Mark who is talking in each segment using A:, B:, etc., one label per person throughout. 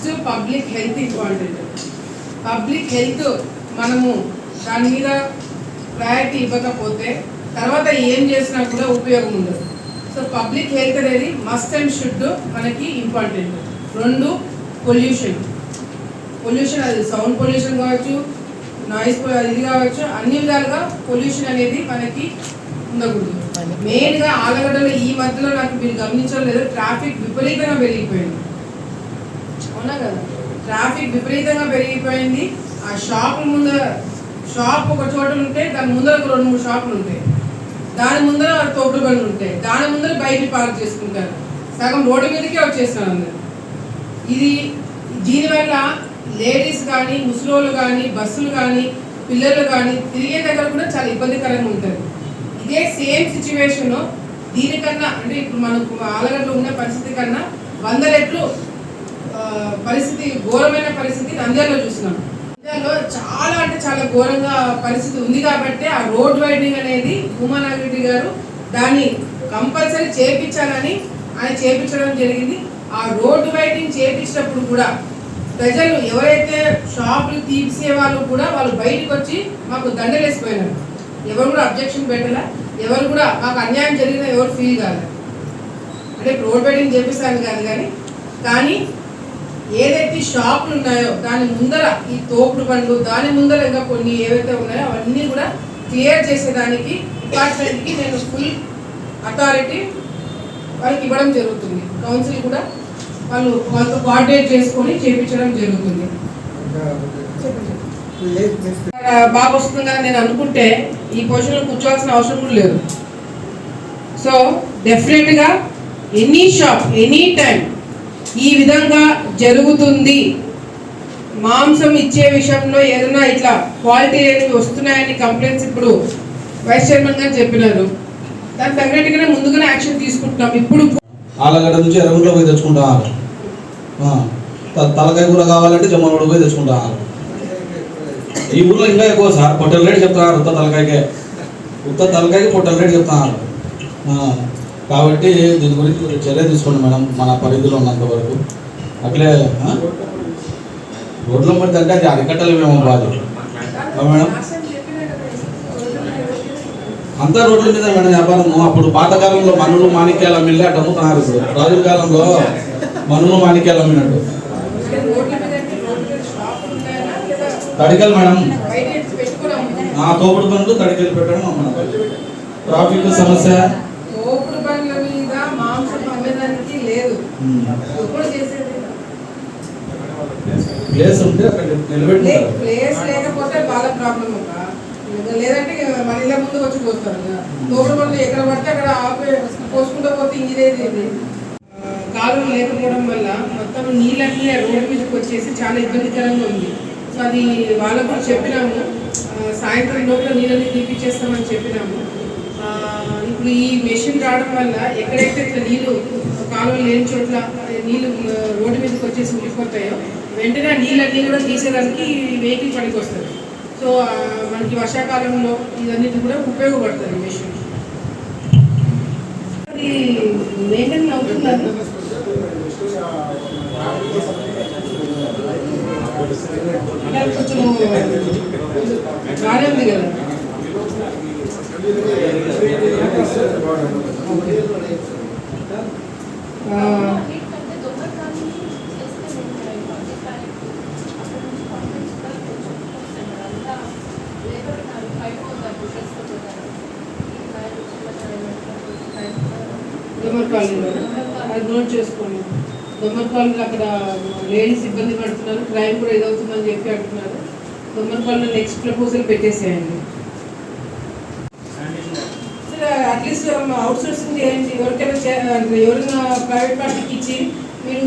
A: First public health important. Public health మనము దాని మీద ప్రయారిటీ ఇవ్వకపోతే తర్వాత ఏం చేసినా కూడా ఉపయోగం ఉండదు. సో పబ్లిక్ హెల్త్ అనేది మస్ట్ అండ్ షుడ్ మనకి ఇంపార్టెంట్. రెండు పొల్యూషన్. పొల్యూషన్ అది సౌండ్ పొల్యూషన్ కావచ్చు నాయిస్ ఇది కావచ్చు అన్ని విధాలుగా పొల్యూషన్ అనేది మనకి ఉండకూడదు. మెయిన్గా ఆలగడ్డలో ఈ మధ్యలో నాకు మీరు గమనించలేదు ట్రాఫిక్ విపరీతంగా పెరిగిపోయింది. ట్రాఫిక్ విపరీతంగా పెరిగిపోయింది. ఆ షాప్ ముందర షాప్ ఒక చోట ఉంటే దాని ముందర ఒక రెండు మూడు షాపులు ఉంటాయి. దాని ముందర తోపుడు బండ్లు ఉంటాయి. దాని ముందర బయట పార్క్ చేసుకుంటారు. సగం రోడ్డు మీదకే వచ్చేస్తాను అందరు. ఇది దీనివల్ల లేడీస్ కానీ ముసలోళ్ళు కానీ బస్సులు కానీ పిల్లలు కానీ తిరిగే దగ్గర కూడా చాలా ఇబ్బందికరంగా ఉంటుంది ఇదే సేమ్ సిచ్యువేషన్ దీనికన్నా అంటే ఇప్పుడు మనకు ఆలగడ్డలో ఉన్న పరిస్థితి కన్నా వంద రెట్లు పరిస్థితి ఘోరమైన పరిస్థితి నంద్యాలలో చూసినాం నంద్యాలలో చాలా అంటే చాలా ఘోరంగా పరిస్థితి ఉంది కాబట్టి ఆ రోడ్ వైడింగ్ అనేది భూమానాగిరెడ్డి గారు దాన్ని కంపల్సరీ చేపించాలని ఆయన చేపించడం జరిగింది. ఆ రోడ్ వైడింగ్ చేపించినప్పుడు కూడా ప్రజలు ఎవరైతే షాపులు తీసే వాళ్ళు కూడా వాళ్ళు బయటకు వచ్చి మాకు దండలేసిపోయినారు. ఎవరు కూడా అబ్జెక్షన్ పెట్టలే? ఎవరు కూడా మాకు అన్యాయం జరిగిన ఎవరు ఫీల్ కాదు అంటే రోడ్ వెడ్డింగ్ చేపిస్తాను కాదు కానీ కానీ ఏదైతే షాపులు ఉన్నాయో దాని ముందర ఈ తోపుడు బండ్లు దాని ముందర ఇంకా కొన్ని ఏవైతే ఉన్నాయో అవన్నీ కూడా క్లియర్ చేసేదానికి డిపార్ట్మెంట్కి నేను ఫుల్ అథారిటీ వాళ్ళకి ఇవ్వడం జరుగుతుంది. కౌన్సిల్ కూడా వాళ్ళు వాళ్ళతో కోఆర్డినేట్ చేసుకొని చేపించడం జరుగుతుంది. బాగా వస్తుందని నేను అనుకుంటే ఈ పొజిషన్లో కూర్చోవాల్సిన అవసరం కూడా లేదు. సో డెఫినెట్గా ఎనీ షాప్ ఎనీ టైం ఈ విధంగా జరుగుతుంది. మాంసం ఇచ్చే విషయంలో ఏదైనా ఇట్లా క్వాలిటీ లేనివి వస్తున్నాయని కంప్లైంట్స్ ఇప్పుడు వైస్ చైర్మన్ గారు చెప్పినారు. దానికి తగినట్టుగానే ముందుగానే యాక్షన్ తీసుకుంటున్నాం. ఇప్పుడు
B: ఆలగడ్డ నుంచి ఎర్రగుంట్లో పోయి తెచ్చుకుంటారు తలకాయ కూర కావాలంటే జమ్మగూడ పోయి తెచ్చుకుంటారు ఈ ఊర్లో ఇంకా ఎక్కువ సార్ పొట్టల రేటు చెప్తున్నారు ఉత్త తలకాయకే. ఉత్త తలకాయకి పొట్టల రేటు చెప్తున్నారు. కాబట్టి దీని గురించి మీరు చర్య తీసుకోండి మేడం మన పరిధిలో ఉన్నంత వరకు. అట్లే ఆ? రోడ్ల పడితే అంటే అది అరికట్టలేమేమో బాధ. మేడం. అంతా రోడ్ల మీద మేడం వ్యాపారం. అప్పుడు పాతకాలంలో మనులు మాణిక్యాలు అమ్మిళ్ళే అటు అమ్ముతున్నారు ఇప్పుడు. రాజుల కాలంలో మనులు మాణిక్యాలు అమ్మినట్టు తడికలు మేడం.
A: నా
B: ఆ తోపుడు పనులు తడికలు పెట్టడం అమ్మడం ట్రాఫిక్ సమస్య
A: తోపుడు బండ్ల మీద మాంసం అమ్మేదానికి లేదు
B: ఉమ్.
A: ఎప్పుడు చేసేది
B: ప్లేస్ ఉంటే అక్కడ
A: లే- ప్లేస్ లేకపోతే బాగా ప్రాబ్లం లేదంటే ఇక మన ఇళ్ళ ముందు వచ్చి పోస్తారు కదా. తోపుడు ఎక్కడ పడితే అక్కడ ఆపే పోసుకుంటూ పోతే ఇంజిదేది కాలువ లేకపోవడం వల్ల మొత్తం నీళ్ళన్నీ రోడ్డు మీదకి వచ్చేసి చాలా ఇబ్బందికరంగా ఉంది. సో అది వాళ్ళకు కూడా చెప్పినాము. సాయంత్రం లోపల నీళ్ళని తీపిచ్చేస్తామని చెప్పినాము. ఇప్పుడు ఈ మెషిన్ రావడం వల్ల ఎక్కడైతే ఇట్లా నీళ్ళు కాలువలు లేని చోట్ల నీళ్ళు రోడ్డు మీదకి వచ్చేసి ఉండిపోతాయో వెంటనే ఆ నీళ్ళన్నీ కూడా తీసేదానికి వెహికల్ పనికి వస్తుంది. సో మనకి వర్షాకాలంలో ఇదన్నిటి కూడా ఉపయోగపడుతుంది మిషన్ మెషిన్. అది మెయింటైన్ అవుతుందండి కొంచెం బాగానే ఉంది కదా? దొమ్మర్ కాలనీలో అది నోట్ చేసుకోండి. దొమ్మర్ కాలనీలో అక్కడ లేడీస్ ఇబ్బంది పడుతున్నారు. క్రైమ్ కూడా ఇదవుతుందని చెప్పి అంటున్నారు. దొమ్మర్ కాలనీలో నెక్స్ట్ ప్రపోజల్ పెట్టేసేయండి అట్లీస్ట్ అవుట్ సోర్సింగ్ చేయండి. ఎవరికైనా ఎవరైనా ప్రైవేట్ పార్టీకి ఇచ్చి మీరు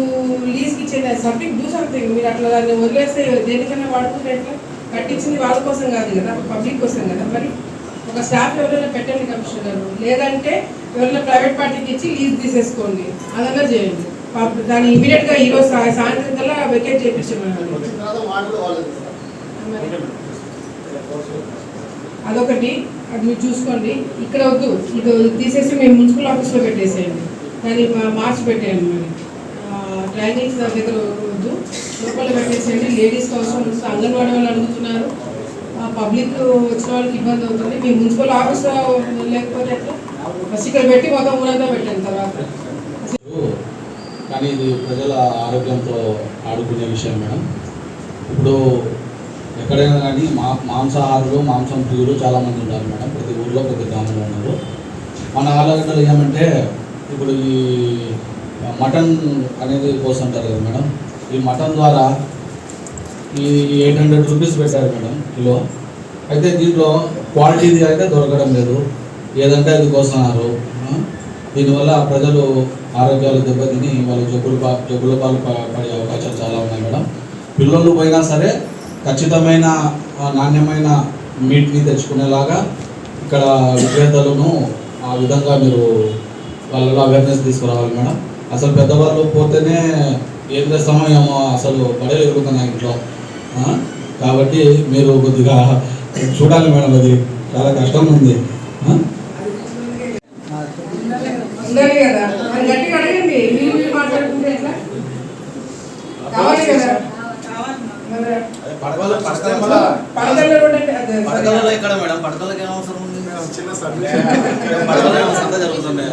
A: లీజ్కి ఇచ్చేది సంథింగ్ డూ సంథింగ్ మీరు అట్లా దాన్ని వదిలేస్తే దేనికైనా వాడుకుంటే ఎట్లా? కట్టించింది వాళ్ళ కోసం కాదు కదా పబ్లిక్ కోసం కదా మరి? ఒక స్టాఫ్ ఎవరైనా పెట్టండి కమిషనర్ గారు. లేదంటే ఎవరైనా ప్రైవేట్ పార్టీకి ఇచ్చి లీజ్ తీసేసుకోండి. అదన్నా చేయండి. దాన్ని ఇమీడియట్గా ఈరోజు సా- సాయంత్రం కల్లా వెకేట్ చేయించమన్నారు అదొకటి. అది మీరు చూసుకోండి. ఇక్కడ వద్దు. ఇది తీసేసి మేము మున్సిపల్ ఆఫీస్లో పెట్టేసేయండి. దాన్ని మార్చి పెట్టేయండి మరి. డ్రైనేజ్ దగ్గర వద్దు. లోపల పెట్టేసేయండి. అవసరం ఉంటుంది అంగన్వాడీ వాళ్ళు అడుగుతున్నారు. పబ్లిక్ వచ్చిన వాళ్ళకి ఇబ్బంది అవుతుంది. మీ మున్సిపల్ ఆఫీస్ లేకపోతే ఎట్లా? ఫస్ట్ ఇక్కడ పెట్టి మొత్తం ఊరంతా పెట్టండి తర్వాత.
B: కానీ ఇది ప్రజల ఆరోగ్యంతో ఆడుకునే విషయం మేడం. ఇప్పుడు ఎక్కడైనా కానీ మా మాంసాహారులు మాంసం ప్రియులు చాలామంది ఉన్నారు మేడం. ప్రతి ఊర్లో ప్రతి గ్రామంలో ఉన్నారు. మన ఆలోచనలు ఏమంటే ఇప్పుడు ఈ మటన్ అనేది కోసంటారు కదా మేడం. ఈ మటన్ ద్వారా ఈ ఎయిట్ హండ్రెడ్ రూపీస్ పెట్టారు మేడం. కిలో అయితే దీంట్లో క్వాలిటీది అయితే దొరకడం లేదు. ఏదంటే అది కోస్తున్నారు. దీనివల్ల ప్రజలు ఆరోగ్యాలు దెబ్బతిని వాళ్ళు జబ్బులు పా జబ్బుల పాలు ప- పడే అవకాశాలు చాలా ఉన్నాయి మేడం. పిల్లలు పోయినా సరే ఖచ్చితమైన నాణ్యమైన మీట్ని తెచ్చుకునేలాగా ఇక్కడ విక్రేతలను ఆ విధంగా మీరు వాళ్ళలో అవేర్నెస్ తీసుకురావాలి మేడం. అసలు పెద్దవాళ్ళు పోతేనే ఏం చేస్తామో ఏమో అసలు పడేలు ఎదుగుతున్నాయి ఇంట్లో. కాబట్టి మీరు కొద్దిగా చూడాలి మేడం అది చాలా కష్టం ఉంది.
C: పడకలలో ఎక్కడ మేడం? పడకలకి ఏం అవసరం ఉంది
D: చిన్న
C: పడకల ఏమో సంత జరుగుతుంది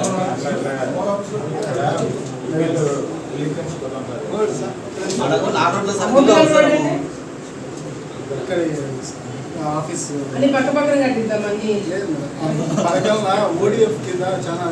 C: మనకు నాటోట్లో సర్కిల్లో
D: ఆఫీస్
A: అన్ని పక్క పక్కన కట్టిద్దాం అన్ని.
D: పడకల ఓడిఎఫ్ కింద చాలా